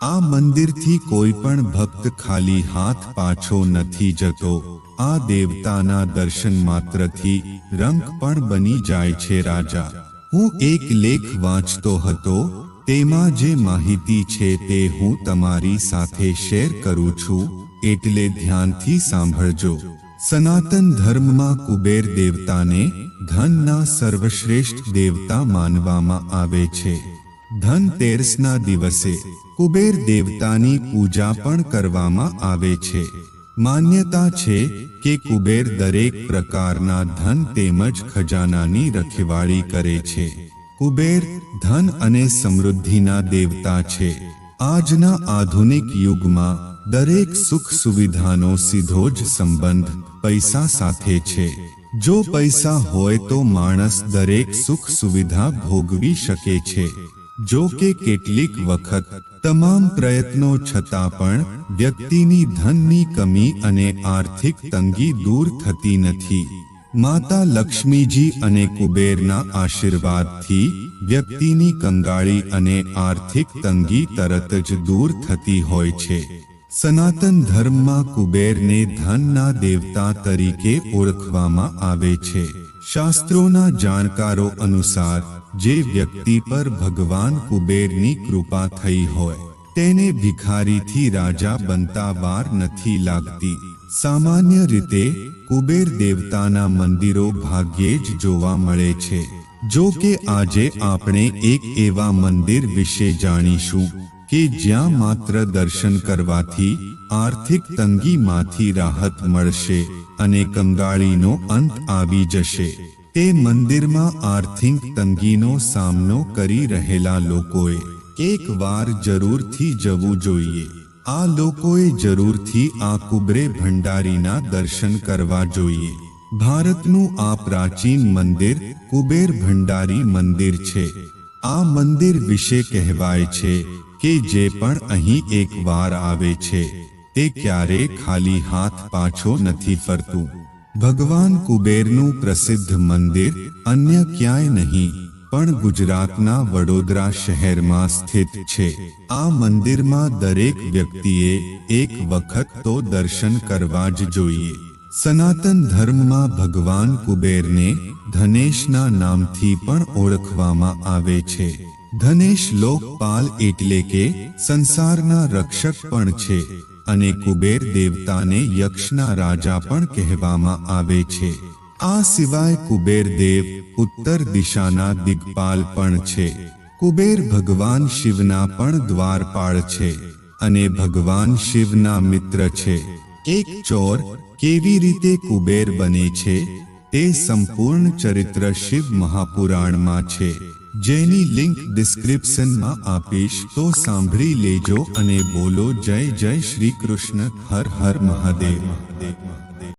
આ મંદિરથી કોઈ પણ ભક્ત ખાલી હાથ પાછો નથી જતો. આ દેવતાના દર્શન માત્રથી રંગ પણ બની જાય છે રાજા. હું એક લેખ વાંચતો હતો. તેમાં જે માહિતી છે તે હું તમારી સાથે શેર કરું છું, એટલે ધ્યાનથી સાંભળજો. સનાતન ધર્મમાં કુબેર દેવતાને ધનના સર્વશ્રેષ્ઠ દેવતા માનવામાં આવે છે. ધન તેરસના દિવસે કુબેર દેવતાની પૂજા પણ કરવામાં આવે છે. માન્યતા છે કે કુબેર દરેક પ્રકારના ધન તેમજ ખજાનાની રખેવાળી કરે છે. કુબેર ધન અને સમૃદ્ધિના દેવતા છે. આજના આધુનિક યુગમાં દરેક સુખ સુવિધાનો સીધો જ સંબંધ પૈસા સાથે છે. જો પૈસા હોય તો માણસ દરેક સુખ સુવિધા ભોગવી શકે છે. જો કે કેટલીક વખત તમામ પ્રયત્નો છતાં પણ વ્યક્તિની ધનની કમી અને આર્થિક તંગી દૂર થતી નથી. માતા લક્ષ્મીજી અને કુબેરના આશીર્વાદથી વ્યક્તિની કંગાળી અને આર્થિક તંગી તરત જ દૂર થતી હોય છે. સનાતન ધર્મમાં કુબેરને ધનના દેવતા તરીકે ઓળખવામાં આવે છે. શાસ્ત્રોના જાણકારો અનુસાર જે વ્યક્તિ પર ભગવાન કુબેરની કૃપા થઈ હોય, તેને ભિખારીથી રાજા બનતા વાર નથી લાગતી. સામાન્ય રીતે, કુબેર દેવતાના મંદિરો ભાગ્યે જ જોવા મળે છે. જો કે આજે આપણે એક એવા મંદિર વિશે જાણીશું, કે જ્યાં માત્ર દર્શન કરવાથી આર્થિક તંગીમાંથી રાહત મળશે અને કંગાળીનો અંત આવી જશે. તે મંદિરમાં આર્થિક તંગીનો સામનો કરી રહેલા લોકોએ એક વાર જરૂરથી જવું જોઈએ. આ લોકોએ જરૂરથી આ કુબરે ભંડારીના દર્શન કરવા જોઈએ. ભારતનું આ પ્રાચીન મંદિર કુબેર ભંડારી મંદિર છે. આ મંદિર વિશે કહેવાય છે કે જે પણ અહીં એક વાર આવે છે, તે ક્યારે ખાલી હાથ પાછો નથી ફરતું. ભગવાન કુબેરનું પ્રસિદ્ધ મંદિર અન્ય ક્યાંય નહીં, પણ ગુજરાતના વડોદરા શહેરમાં સ્થિત છે. આ મંદિરમાં દરેક વ્યક્તિએ એક વખત તો દર્શન કરવા જ જોઈએ. સનાતન ધર્મમાં ભગવાન કુબેરને ધનેશના નામથી પણ ઓળખવામાં આવે છે. ધનેશ લોકપાલ એટલે કે સંસારના રક્ષક પણ છે. અને કુબેર દેવતાને યક્ષના રાજા પણ કહેવામાં આવે છે. આ સિવાય કુબેર દેવ ઉત્તર દિશાના દિગ્પાલ પણ છે. કુબેર ભગવાન શિવના પણ દ્વારપાળ છે અને ભગવાન શિવના મિત્ર છે. એક ચોર કેવી રીતે કુબેર બને છે તે સંપૂર્ણ ચરિત્ર શિવ મહાપુરાણમાં છે. જેની લિંક ડિસ્ક્રિપ્શનમાં આપીશ તો સાંભળી લેજો અને બોલો જય જય શ્રી કૃષ્ણ, હર હર મહાદેવ.